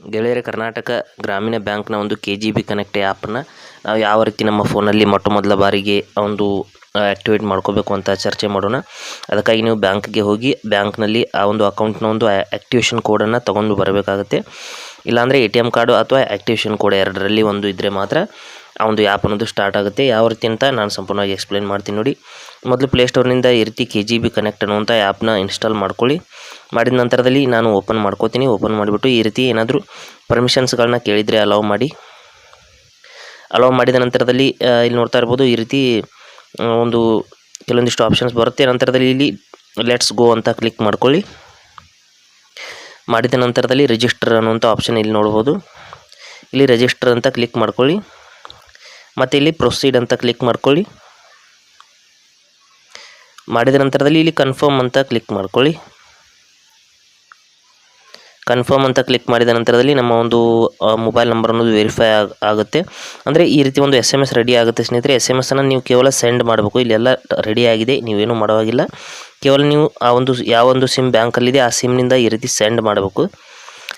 ಗೆಳೆಯರೆ, ಕರ್ನಾಟಕ ಗ್ರಾಮೀಣ ಬ್ಯಾಂಕ್ನ ಒಂದು ಕೆ ಜಿ ಬಿ ಕನೆಕ್ಟ್ ಆ್ಯಪನ್ನು ನಾವು ಯಾವ ರೀತಿ ನಮ್ಮ ಫೋನಲ್ಲಿ ಮೊಟ್ಟ ಮೊದಲ ಬಾರಿಗೆ ಒಂದು ಆ್ಯಕ್ಟಿವೇಟ್ ಮಾಡ್ಕೋಬೇಕು ಅಂತ ಚರ್ಚೆ ಮಾಡೋಣ. ಅದಕ್ಕಾಗಿ ನೀವು ಬ್ಯಾಂಕ್ಗೆ ಹೋಗಿ ಬ್ಯಾಂಕ್ನಲ್ಲಿ ಆ ಒಂದು ಅಕೌಂಟ್ನ ಒಂದು ಆ್ಯಕ್ಟಿವೇಷನ್ ಕೋಡನ್ನು ತೊಗೊಂಡು ಬರಬೇಕಾಗುತ್ತೆ. ಇಲ್ಲಾಂದರೆ ಎ ಟಿ ಎಂ ಕಾರ್ಡು ಅಥವಾ ಆ್ಯಕ್ಟಿವೇಷನ್ ಕೋಡ್ ಎರಡರಲ್ಲಿ ಒಂದು ಇದ್ದರೆ ಮಾತ್ರ ಆ ಒಂದು ಆ್ಯಪ್ ಅನ್ನೋದು ಸ್ಟಾರ್ಟ್ ಆಗುತ್ತೆ. ಯಾವ ರೀತಿ ಅಂತ ನಾನು ಸಂಪೂರ್ಣವಾಗಿ ಎಕ್ಸ್ಪ್ಲೇನ್ ಮಾಡ್ತೀನಿ ನೋಡಿ. ಮೊದಲು ಪ್ಲೇಸ್ಟೋರ್ನಿಂದ ಈ ರೀತಿ ಕೆ ಜಿ ಬಿ ಕನೆಕ್ಟ್ ಅನ್ನುವಂಥ ಆ್ಯಪ್ನ ಇನ್ಸ್ಟಾಲ್ ಮಾಡ್ಕೊಳ್ಳಿ. ಮಾಡಿದ ನಂತರದಲ್ಲಿ ನಾನು ಓಪನ್ ಮಾಡ್ಕೋತೀನಿ. ಓಪನ್ ಮಾಡಿಬಿಟ್ಟು ಈ ರೀತಿ ಏನಾದರೂ ಪರ್ಮಿಷನ್ಸ್ಗಳನ್ನ ಕೇಳಿದರೆ ಅಲೌ ಮಾಡಿ. ಅಲೌ ಮಾಡಿದ ನಂತರದಲ್ಲಿ ಇಲ್ಲಿ ನೋಡ್ತಾ ಇರ್ಬೋದು ಈ ರೀತಿ ಒಂದು ಕೆಲವೊಂದಿಷ್ಟು ಆಪ್ಷನ್ಸ್ ಬರುತ್ತೆ. ನಂತರದಲ್ಲಿ ಇಲ್ಲಿ ಲೆಟ್ಸ್ ಗೋ ಅಂತ ಕ್ಲಿಕ್ ಮಾಡ್ಕೊಳ್ಳಿ. ಮಾಡಿದ ನಂತರದಲ್ಲಿ ರಿಜಿಸ್ಟರ್ ಅನ್ನುವಂಥ ಆಪ್ಷನ್ ಇಲ್ಲಿ ನೋಡ್ಬೋದು. ಇಲ್ಲಿ ರಿಜಿಸ್ಟರ್ ಅಂತ ಕ್ಲಿಕ್ ಮಾಡ್ಕೊಳ್ಳಿ. ಮತ್ತು ಇಲ್ಲಿ ಪ್ರೊಸೀಡ್ ಅಂತ ಕ್ಲಿಕ್ ಮಾಡ್ಕೊಳ್ಳಿ. ಮಾಡಿದ ನಂತರದಲ್ಲಿ ಇಲ್ಲಿ ಕನ್ಫರ್ಮ್ ಅಂತ ಕ್ಲಿಕ್ ಮಾಡ್ಕೊಳ್ಳಿ. ಕನ್ಫರ್ಮ್ ಅಂತ ಕ್ಲಿಕ್ ಮಾಡಿದ ನಂತರದಲ್ಲಿ ನಮ್ಮ ಒಂದು ಮೊಬೈಲ್ ನಂಬರ್ ಅನ್ನೋದು ವೆರಿಫೈ ಆಗುತ್ತೆ. ಅಂದರೆ ಈ ರೀತಿ ಒಂದು ಎಸ್ ಎಂ ಎಸ್ ರೆಡಿ ಆಗುತ್ತೆ ಸ್ನೇಹಿತರೆ. ಎಸ್ ಎಂ ಎಸ್ಸನ್ನು ನೀವು ಕೇವಲ ಸೆಂಡ್ ಮಾಡಬೇಕು. ಇಲ್ಲೆಲ್ಲ ರೆಡಿ ಆಗಿದೆ. ನೀವೇನು ಮಾಡೋವಾಗಿಲ್ಲ. ಕೇವಲ ನೀವು ಆ ಒಂದು ಯಾವ ಒಂದು ಸಿಮ್ ಬ್ಯಾಂಕಲ್ಲಿದೆ ಆ ಸಿಮ್ನಿಂದ ಈ ರೀತಿ ಸೆಂಡ್ ಮಾಡಬೇಕು.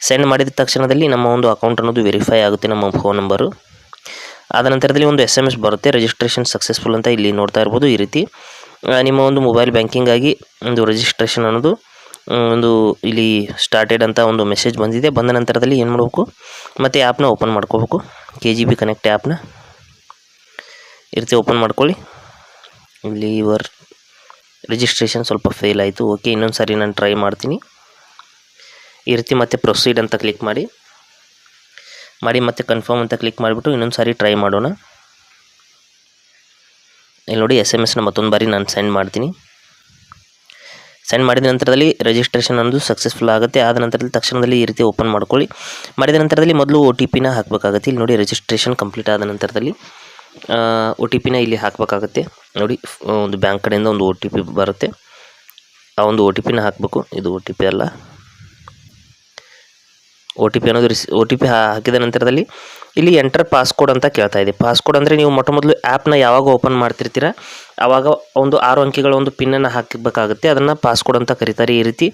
ಸೆಂಡ್ ಮಾಡಿದ ತಕ್ಷಣದಲ್ಲಿ ನಮ್ಮ ಒಂದು ಅಕೌಂಟ್ ಅನ್ನೋದು ವೆರಿಫೈ ಆಗುತ್ತೆ ನಮ್ಮ ಫೋನ್ ನಂಬರು ಆದ ನಂತರದಲ್ಲಿ ಒಂದು ಎಸ್ ಎಂ ಎಸ್ ಬರುತ್ತೆ. ರಿಜಿಸ್ಟ್ರೇಷನ್ ಸಕ್ಸಸ್ಫುಲ್ ಅಂತ ಇಲ್ಲಿ ನೋಡ್ತಾ ಇರ್ಬೋದು ಈ ರೀತಿ. ನಿಮ್ಮ ಒಂದು ಮೊಬೈಲ್ ಬ್ಯಾಂಕಿಂಗಾಗಿ ಒಂದು ರಿಜಿಸ್ಟ್ರೇಷನ್ ಅನ್ನೋದು ಒಂದು ಇಲ್ಲಿ ಸ್ಟಾರ್ಟೆಡ್ ಅಂತ ಒಂದು ಮೆಸೇಜ್ ಬಂದಿದೆ. ಬಂದ ನಂತರದಲ್ಲಿ ಏನು ಮಾಡಬೇಕು? ಮತ್ತು ಆ್ಯಪ್ನ ಓಪನ್ ಮಾಡ್ಕೋಬೇಕು. ಕೆ ಜಿ ಬಿ ಕನೆಕ್ಟ್ ಆ್ಯಪ್ನ ಈ ರೀತಿ ಓಪನ್ ಮಾಡ್ಕೊಳ್ಳಿ. ಇಲ್ಲಿ ಇವರ್ ರಿಜಿಸ್ಟ್ರೇಷನ್ ಸ್ವಲ್ಪ ಫೇಲ್ ಆಯಿತು. ಓಕೆ ಇನ್ನೊಂದು ಸಾರಿ ನಾನು ಟ್ರೈ ಮಾಡ್ತೀನಿ. ಈ ರೀತಿ ಮತ್ತೆ ಪ್ರೊಸೀಡ್ ಅಂತ ಕ್ಲಿಕ್ ಮಾಡಿ. ಮಾಡಿ ಮತ್ತೆ ಕನ್ಫರ್ಮ್ ಅಂತ ಕ್ಲಿಕ್ ಮಾಡಿಬಿಟ್ಟು ಇನ್ನೊಂದು ಸಾರಿ ಟ್ರೈ ಮಾಡೋಣ. ಇಲ್ಲಿ ನೋಡಿ ಎಸ್ ಎಂ ಎಸ್ನ ಮತ್ತೊಂದು ಬಾರಿ ನಾನು ಸೆಂಡ್ ಮಾಡ್ತೀನಿ. ಸೆಂಡ್ ಮಾಡಿದ ನಂತರದಲ್ಲಿ ರಿಜಿಸ್ಟ್ರೇಷನ್ ಅನ್ನೋದು ಸಕ್ಸಸ್ಫುಲ್ ಆಗುತ್ತೆ. ಆದ ನಂತರದಲ್ಲಿ ತಕ್ಷಣದಲ್ಲಿ ಈ ರೀತಿ ಓಪನ್ ಮಾಡ್ಕೊಳ್ಳಿ. ಮಾಡಿದ ನಂತರದಲ್ಲಿ ಮೊದಲು ಒ ಟಿ ಪಿನ ಹಾಕಬೇಕಾಗುತ್ತೆ. ಇಲ್ಲಿ ನೋಡಿ ರಿಜಿಸ್ಟ್ರೇಷನ್ ಕಂಪ್ಲೀಟ್ ಆದ ನಂತರದಲ್ಲಿ ಒ ಟಿ ಪಿನ ಇಲ್ಲಿ ಹಾಕಬೇಕಾಗುತ್ತೆ. ನೋಡಿ ಒಂದು ಬ್ಯಾಂಕ್ ಕಡೆಯಿಂದ ಒಂದು ಒ ಟಿ ಪಿ ಬರುತ್ತೆ. ಆ ಒಂದು ಒ ಟಿ ಪಿನ ಹಾಕಬೇಕು. ಇದು ಒ ಟಿ ಪಿ ಅಲ್ಲ. ಒ ಟಿ ಪಿ ಅನ್ನೋದು ರಿಸ್ ಒ ಟಿ ಪಿ ಹಾಕಿದ ನಂತರದಲ್ಲಿ ಇಲ್ಲಿ ಎಂಟರ್ ಪಾಸ್ಕೋಡ್ ಅಂತ ಕೇಳ್ತಾ ಇದೆ. ಪಾಸ್ಕೋಡ್ ಅಂದರೆ ನೀವು ಮೊಟ್ಟ ಮೊದಲು ಆ್ಯಪ್ನ ಯಾವಾಗ ಓಪನ್ ಮಾಡ್ತಿರ್ತೀರ ಆವಾಗ ಒಂದು ಆರು ಅಂಕಿಗಳ ಒಂದು ಪಿನ್ನನ್ನು ಹಾಕಬೇಕಾಗುತ್ತೆ. ಅದನ್ನು ಪಾಸ್ಕೋಡ್ ಅಂತ ಕರೀತಾರೆ. ಈ ರೀತಿ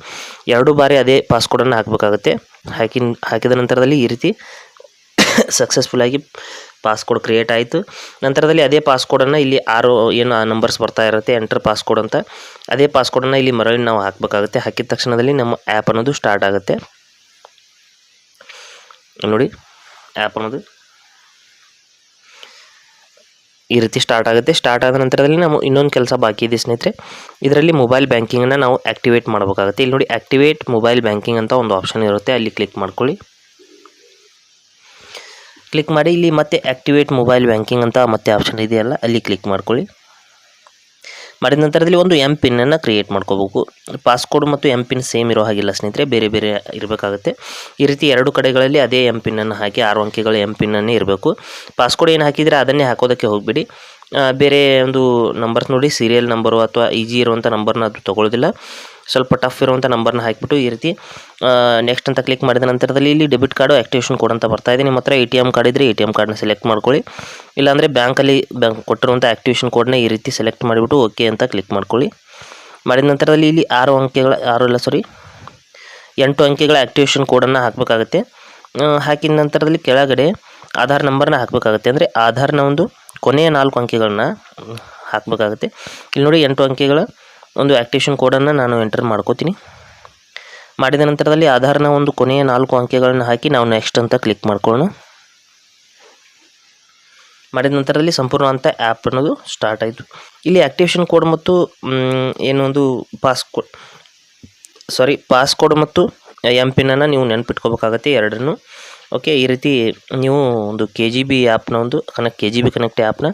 ಎರಡು ಬಾರಿ ಅದೇ ಪಾಸ್ಕೋಡನ್ನು ಹಾಕಬೇಕಾಗುತ್ತೆ. ಹಾಕಿ ಹಾಕಿದ ನಂತರದಲ್ಲಿ ಈ ರೀತಿ ಸಕ್ಸಸ್ಫುಲ್ಲಾಗಿ ಪಾಸ್ಕೋಡ್ ಕ್ರಿಯೇಟ್ ಆಯಿತು. ನಂತರದಲ್ಲಿ ಅದೇ ಪಾಸ್ಕೋಡನ್ನು ಇಲ್ಲಿ ಆರು ಏನು ಆ ನಂಬರ್ಸ್ ಬರ್ತಾ ಇರುತ್ತೆ ಎಂಟರ್ ಪಾಸ್ಕೋಡ್ ಅಂತ. ಅದೇ ಪಾಸ್ಕೋಡನ್ನು ಇಲ್ಲಿ ಮರಳಿ ನಾವು ಹಾಕಬೇಕಾಗುತ್ತೆ. ಹಾಕಿದ ತಕ್ಷಣದಲ್ಲಿ ನಮ್ಮ ಆ್ಯಪ್ ಅನ್ನೋದು ಸ್ಟಾರ್ಟ್ ಆಗುತ್ತೆ. ನೋಡಿ ಆ್ಯಪ್ ಅನ್ನೋದು ಈ ರೀತಿ ಸ್ಟಾರ್ಟ್ ಆಗುತ್ತೆ. ಸ್ಟಾರ್ಟ್ ಆದ ನಂತರದಲ್ಲಿ ನಾವು ಇನ್ನೊಂದು ಕೆಲಸ ಬಾಕಿ ಇದೆ ಸ್ನೇಹಿತರೆ. ಇದರಲ್ಲಿ ಮೊಬೈಲ್ ಬ್ಯಾಂಕಿಂಗನ್ನು ನಾವು ಆ್ಯಕ್ಟಿವೇಟ್ ಮಾಡಬೇಕಾಗುತ್ತೆ. ಇಲ್ಲಿ ನೋಡಿ ಆ್ಯಕ್ಟಿವೇಟ್ ಮೊಬೈಲ್ ಬ್ಯಾಂಕಿಂಗ್ ಅಂತ ಒಂದು ಆಪ್ಷನ್ ಇರುತ್ತೆ. ಅಲ್ಲಿ ಕ್ಲಿಕ್ ಮಾಡ್ಕೊಳ್ಳಿ. ಕ್ಲಿಕ್ ಮಾಡಿ, ಇಲ್ಲಿ ಮತ್ತೆ ಆ್ಯಕ್ಟಿವೇಟ್ ಮೊಬೈಲ್ ಬ್ಯಾಂಕಿಂಗ್ ಅಂತ ಮತ್ತೆ ಆಪ್ಷನ್ ಇದೆಯಲ್ಲ, ಅಲ್ಲಿ ಕ್ಲಿಕ್ ಮಾಡ್ಕೊಳ್ಳಿ. ಮಾಡಿದ ನಂತರದಲ್ಲಿ ಒಂದು ಎಂ ಪಿನ್ನನ್ನು ಕ್ರಿಯೇಟ್ ಮಾಡ್ಕೋಬೇಕು. ಪಾಸ್ಕೋಡ್ ಮತ್ತು ಎಂ ಪಿನ್ ಸೇಮ್ ಇರೋ ಹಾಗಿಲ್ಲ ಸ್ನೇಹಿತರೆ, ಬೇರೆ ಬೇರೆ ಇರಬೇಕಾಗುತ್ತೆ. ಈ ರೀತಿ ಎರಡು ಕಡೆಗಳಲ್ಲಿ ಅದೇ ಎಂ ಪಿನ್ನನ್ನು ಹಾಕಿ, ಆರು ಅಂಕಿಗಳ ಎಂ ಪಿನ್ನನ್ನೇ ಇರಬೇಕು. ಪಾಸ್ಕೋಡ್ ಏನು ಹಾಕಿದರೆ ಅದನ್ನೇ ಹಾಕೋದಕ್ಕೆ ಹೋಗಬೇಡಿ. ಬೇರೆ ಒಂದು ನಂಬರ್ಸ್ ನೋಡಿ ಸೀರಿಯಲ್ ನಂಬರು ಅಥವಾ ಈಜಿ ಇರುವಂಥ ನಂಬರ್ನ ಅದು ತೊಗೊಳ್ಳೋದಿಲ್ಲ. ಸ್ವಲ್ಪ ಟಫ್ ಇರುವಂಥ ನಂಬರ್ನ ಹಾಕಿಬಿಟ್ಟು ಈ ರೀತಿ ನೆಕ್ಸ್ಟ್ ಅಂತ ಕ್ಲಿಕ್ ಮಾಡಿದ ನಂತರದಲ್ಲಿ ಇಲ್ಲಿ ಡೆಬಿಟ್ ಕಾರ್ಡು ಆ್ಯಕ್ಟಿವೇಷನ್ ಕೋಡ್ ಅಂತ ಬರ್ತಾ ಇದೆ. ನಿಮ್ಮ ಹತ್ರ ಎ ಟಿ ಎಂ ಕಾರ್ಡ್ ಇದ್ದರೆ ಎ ಟಿ ಎಂ ಕಾರ್ಡ್ನ ಸೆಲೆಕ್ಟ್ ಮಾಡ್ಕೊಳ್ಳಿ. ಇಲ್ಲಾಂದರೆ ಬ್ಯಾಂಕಲ್ಲಿ ಬ್ಯಾಂಕ್ ಕೊಟ್ಟಿರುವಂಥ ಆ್ಯಕ್ಟಿವೇಷನ್ ಕೋಡ್ನ ಈ ರೀತಿ ಸೆಲೆಕ್ಟ್ ಮಾಡಿಬಿಟ್ಟು ಓಕೆ ಅಂತ ಕ್ಲಿಕ್ ಮಾಡ್ಕೊಳ್ಳಿ. ಮಾಡಿದ ನಂತರದಲ್ಲಿ ಇಲ್ಲಿ ಆರು ಅಂಕೆಗಳ, ಆರು ಇಲ್ಲ ಸಾರಿ ಎಂಟು ಅಂಕೆಗಳ ಆ್ಯಕ್ಟಿವೇಷನ್ ಕೋಡನ್ನು ಹಾಕಬೇಕಾಗುತ್ತೆ. ಹಾಕಿದ ನಂತರದಲ್ಲಿ ಕೆಳಗಡೆ ಆಧಾರ್ ನಂಬರ್ನ ಹಾಕಬೇಕಾಗುತ್ತೆ. ಅಂದರೆ ಆಧಾರ್ನ ಒಂದು ಕೊನೆಯ ನಾಲ್ಕು ಅಂಕೆಗಳನ್ನ ಹಾಕಬೇಕಾಗುತ್ತೆ. ಇಲ್ಲಿ ನೋಡಿ ಎಂಟು ಅಂಕೆಗಳ ಒಂದು ಆ್ಯಕ್ಟಿವೇಷನ್ ಕೋಡನ್ನು ನಾನು ಎಂಟರ್ ಮಾಡ್ಕೋತೀನಿ. ಮಾಡಿದ ನಂತರದಲ್ಲಿ ಆಧಾರ್ನ ಒಂದು ಕೊನೆಯ ನಾಲ್ಕು ಅಂಕೆಗಳನ್ನು ಹಾಕಿ ನಾವು ನೆಕ್ಸ್ಟ್ ಅಂತ ಕ್ಲಿಕ್ ಮಾಡ್ಕೊಳ್ಳೋಣ. ಮಾಡಿದ ನಂತರದಲ್ಲಿ ಸಂಪೂರ್ಣ ಅಂತ ಆ್ಯಪ್ ಅನ್ನೋದು ಸ್ಟಾರ್ಟ್ ಆಯಿತು. ಇಲ್ಲಿ ಆ್ಯಕ್ಟಿವೇಷನ್ ಕೋಡ್ ಮತ್ತು ಏನೊಂದು pass code sorry sorry passcode ಮತ್ತು ಎಂ ಪಿನನ್ನು ನೀವು ನೆನ್ಪಿಟ್ಕೋಬೇಕಾಗತ್ತೆ ಎರಡನ್ನು. ಓಕೆ ಈ ರೀತಿ ನೀವು ಒಂದು ಕೆ ಜಿ ಬಿ ಆ್ಯಪ್ನ ಒಂದು connect K G B connect ಆ್ಯಪ್ನ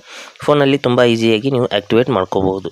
ಫೋನಲ್ಲಿ ತುಂಬ ಈಸಿಯಾಗಿ ನೀವು ಆ್ಯಕ್ಟಿವೇಟ್ ಮಾಡ್ಕೋಬಹುದು.